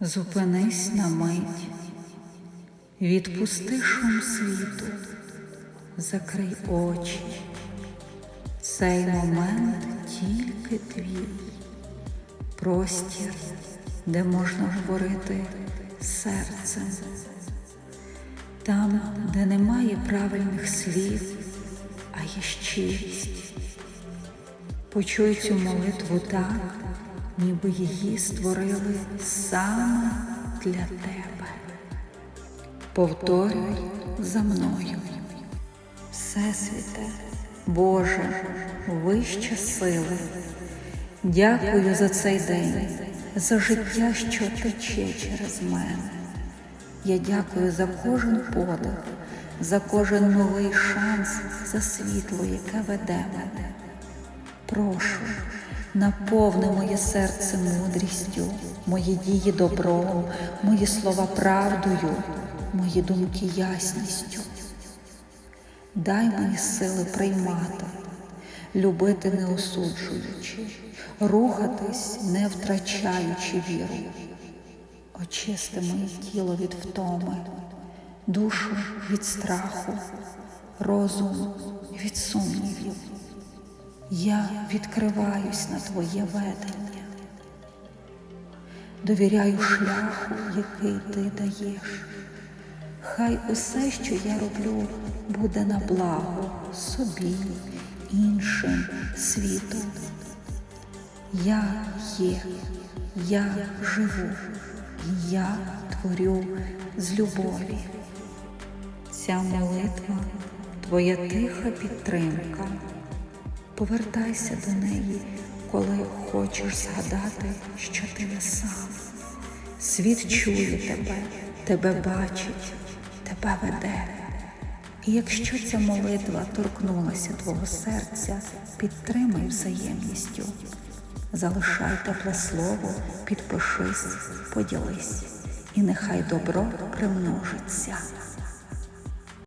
Зупинись на мить, відпусти шум світу, закрий очі. Цей момент тільки твій, простір, де можна говорити серцем, там, де немає правильних слів, а є щирість. Почуй цю молитву так, ніби її створили саме для тебе. Повторюй за мною. Всесвіте, Боже, вища сила, дякую за цей день, за життя, що тече через мене. Я дякую за кожен подих, за кожен новий шанс, за світло, яке веде мене. Прошу, наповни моє серце мудрістю, мої дії добром, мої слова правдою, мої думки ясністю. Дай мені сили приймати, любити не осуджуючи, рухатись, не втрачаючи віру. Очисти моє тіло від втоми, душу від страху, розум від сумнівів. Я відкриваюсь на Твоє ведення, довіряю шляху, який ти даєш. Хай усе, що я роблю, буде на благо собі, іншим світу. Я є, я живу, я творю з любові. Ця молитва твоя тиха підтримка. Повертайся до неї, коли хочеш згадати, що ти не сам. Світ чує тебе, тебе бачить, тебе веде. І якщо ця молитва торкнулася твого серця, підтримай взаємністю. Залишай тепле слово, підпишись, поділись, і нехай добро примножиться.